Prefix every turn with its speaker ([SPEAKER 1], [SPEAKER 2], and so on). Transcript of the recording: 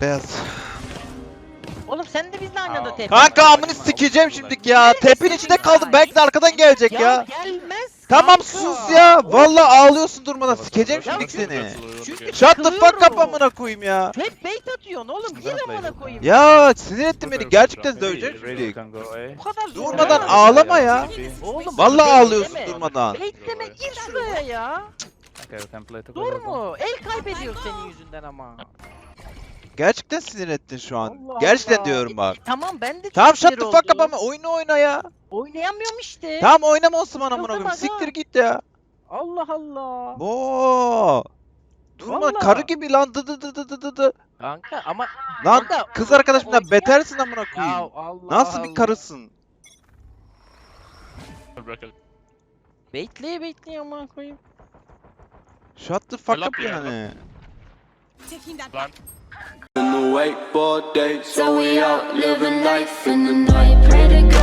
[SPEAKER 1] Beyaz.
[SPEAKER 2] Oğlum sen de bizle aynı anda
[SPEAKER 3] Aa.
[SPEAKER 2] tep.
[SPEAKER 1] Kanka amını sikeceğim şimdik ya. Tepin içinde kaldım. Belki de arkadan gelecek ya.
[SPEAKER 2] gelmez.
[SPEAKER 1] Tamam sus ya. Vallahi ağlıyorsun durmadan. Sikeceğim
[SPEAKER 2] çünkü-
[SPEAKER 1] seni.
[SPEAKER 2] Çünkü
[SPEAKER 1] Shut the fuck up amına koyayım ya.
[SPEAKER 2] Hep bait atıyorsun oğlum. Gir amına koyayım.
[SPEAKER 1] Ya sinir ettin beni. Gerçekten.
[SPEAKER 2] Bu kadar zor.
[SPEAKER 1] Durmadan ağlama ya.
[SPEAKER 2] Oğlum
[SPEAKER 1] Vallahi ağlıyorsun durmadan.
[SPEAKER 2] Bait deme gir şuraya ya. Dur mu? El kaybediyor senin yüzünden ama.
[SPEAKER 1] Gerçekten sinir ettin şu an.
[SPEAKER 2] Allah
[SPEAKER 1] Gerçekten
[SPEAKER 2] Allah.
[SPEAKER 1] diyorum bak.
[SPEAKER 2] Tamam ben de
[SPEAKER 1] Tamam shut
[SPEAKER 2] sinir
[SPEAKER 1] the fuck up ama oyunu oyna ya.
[SPEAKER 2] Oynayamıyorum işte.
[SPEAKER 1] Tamam oynama Osman amına koyayım.
[SPEAKER 2] aga.
[SPEAKER 1] Siktir git ya.
[SPEAKER 2] Allah Allah.
[SPEAKER 1] Bo. Durma
[SPEAKER 2] Vallahi.
[SPEAKER 1] karı gibi lan dı dı dı dı dı dı dı.
[SPEAKER 2] Kanka ama
[SPEAKER 1] Lan
[SPEAKER 2] Kanka,
[SPEAKER 1] kız arkadaşımdan
[SPEAKER 2] oynayan-
[SPEAKER 1] betersin amına
[SPEAKER 2] ya
[SPEAKER 1] koyayım.
[SPEAKER 2] Allah
[SPEAKER 1] Nasıl
[SPEAKER 2] Allah.
[SPEAKER 1] bir karısın?
[SPEAKER 2] Baitleye baitleye ama koyayım.
[SPEAKER 1] Shut the fuck
[SPEAKER 4] Helal
[SPEAKER 1] up
[SPEAKER 4] ya.
[SPEAKER 1] yani.
[SPEAKER 5] Taking that
[SPEAKER 4] Lan
[SPEAKER 6] In the wakeboard days,
[SPEAKER 5] So we out living life in the night. Pray to God